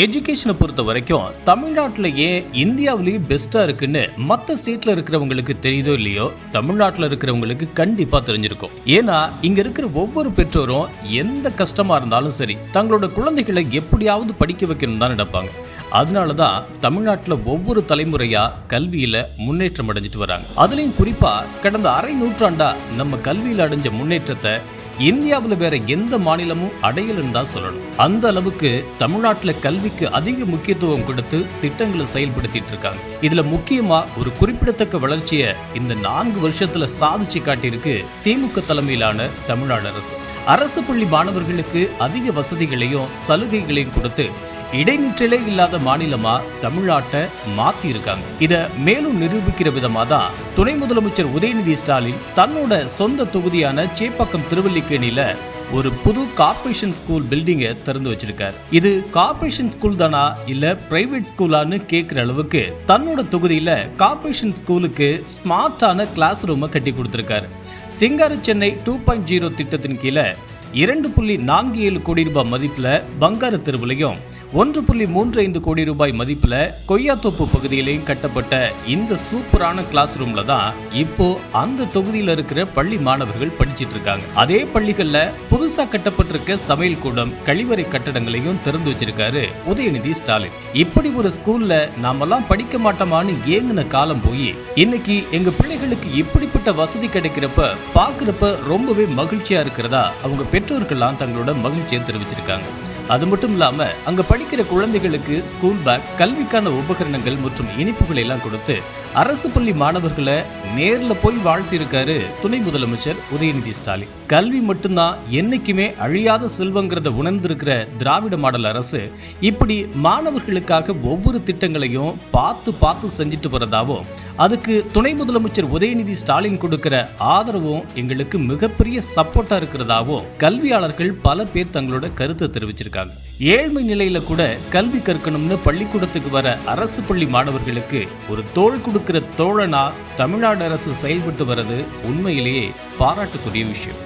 எஜுகேஷனை பொறுத்த வரைக்கும் தமிழ்நாட்டிலேயே இந்தியாவிலேயே பெஸ்ட்டாக இருக்குன்னு மற்ற ஸ்டேட்டில் இருக்கிறவங்களுக்கு தெரியுதோ இல்லையோ தமிழ்நாட்டில் இருக்கிறவங்களுக்கு கண்டிப்பாக தெரிஞ்சிருக்கும். ஏன்னா இங்கே இருக்கிற ஒவ்வொரு பெற்றோரும் எந்த கஷ்டமாக இருந்தாலும் சரி தங்களோட குழந்தைகளை எப்படியாவது படிக்க வைக்கணும் தான் நினைப்பாங்க. அதனால தான் தமிழ்நாட்டில் ஒவ்வொரு தலைமுறையாக கல்வியில் முன்னேற்றம் அடைஞ்சிட்டு வராங்க. அதுலேயும் குறிப்பாக கடந்த அரை நூற்றாண்டாக நம்ம கல்வியில் அடைஞ்ச முன்னேற்றத்தை இந்தியாவில் வேற எந்த மாநிலமும் அடையலன்னு தான் சொல்லணும். அந்த அளவுக்கு தமிழ்நாட்டில் கல்விக்கு அதிக முக்கியத்துவம் கொடுத்து திட்டங்களை செயல்படுத்திட்டு இருக்காங்க. இதுல முக்கியமா ஒரு குறிப்பிடத்தக்க வளர்ச்சியை இந்த நான்கு வருஷத்துல சாதிச்சு காட்டியிருக்கு திமுக தலைமையிலான தமிழ்நாடு அரசு. அரசு பள்ளி மாணவர்களுக்கு அதிக வசதிகளையும் சலுகைகளையும் கொடுத்து இடைநிற்றலே இல்லாத மாநிலமா தமிழ்நாட்டை மாத்தி இருக்காங்க இத மேலும் நிரூபிக்கிற விதமா தான் துணை முதலமைச்சர் உதயநிதி ஸ்டாலின் தன்னோட சொந்த தொகுதியான சேப்பாக்கம் திருவல்லிக்கேணியில ஒரு புது கார்ப்பரேஷன் ஸ்கூல் பில்டிங்கை திறந்து வச்சிருக்காரு. இது கார்ப்பரேஷன் ஸ்கூல் தானா இல்ல பிரைவேட் ஸ்கூலான்னு கேட்குற அளவுக்கு தன்னோட தொகுதியில கார்ப்பரேஷன் ஸ்கூலுக்கு ஸ்மார்ட்டான கிளாஸ் ரூமை கட்டி கொடுத்திருக்காரு. சிங்கார சென்னை டூ பாயிண்ட் ஜீரோ திட்டத்தின் கீழே இரண்டு புள்ளி நான்கு ஏழு கோடி ரூபாய் மதிப்புல பங்காரு தெருவிலையும் ஒன்று புள்ளி மூன்று ஐந்து கோடி ரூபாய் மதிப்புல கொய்யாத்தோப்பு பகுதியிலேயும் கட்டப்பட்ட இந்த சூப்பரான கிளாஸ் ரூம்ல தான் இப்போ அந்த தொகுதியில இருக்கிற பள்ளி மாணவர்கள் படிச்சிட்டு இருக்காங்க. அதே பள்ளிகள்ல புதுசா கட்டப்பட்டிருக்க சமையல் கூடம் கழிவறை கட்டடங்களையும் திறந்து வச்சிருக்காரு உதயநிதி ஸ்டாலின். இப்படி ஒரு ஸ்கூல்ல நாமெல்லாம் படிக்க மாட்டோமான்னு ஏங்குன காலம் போய் இன்னைக்கு எங்க பிள்ளைகளுக்கு இப்படிப்பட்ட வசதி கிடைக்கிறப்ப பாக்குறப்ப ரொம்பவே மகிழ்ச்சியா இருக்கிறதா அவங்க பெற்றோர்கள்லாம் தங்களோட மகிழ்ச்சியை தெரிவிச்சிருக்காங்க. அது மட்டும் இல்லாம அங்க படிக்கிற குழந்தைகளுக்கு ஸ்கூல் பேக் கல்விக்கான உபகரணங்கள் மற்றும் இனிப்புகளை எல்லாம் கொடுத்து அரசு பள்ளி மாணவர்களை நேர்ல போய் வாழ்த்திருக்காரு துணை முதலமைச்சர் உதயநிதி ஸ்டாலின். கல்வி மட்டும்தான் என்னைக்குமே அழியாத செல்வங்கிறத உணர்ந்திருக்கிற திராவிட மாடல் அரசு இப்படி மாணவர்களுக்காக ஒவ்வொரு திட்டங்களையும் பார்த்து பார்த்து செஞ்சுட்டு வரதாவும் அதுக்கு துணை முதலமைச்சர் உதயநிதி ஸ்டாலின் கொடுக்கிற ஆதரவும் எங்களுக்கு மிகப்பெரிய சப்போர்ட்டா இருக்கிறதாவும் கல்வியாளர்கள் பல பேர் தங்களோட கருத்தை தெரிவிச்சிருக்காங்க. ஏழ்மை நிலையில கூட கல்வி கற்கணும்னு பள்ளிக்கூடத்துக்கு வர அரசு பள்ளி மாணவர்களுக்கு ஒரு தோள் கொடுக்கிற தோழனா தமிழ்நாடு அரசு செயல்பட்டு வர்றது உண்மையிலேயே பாராட்டுக்குரிய விஷயம்.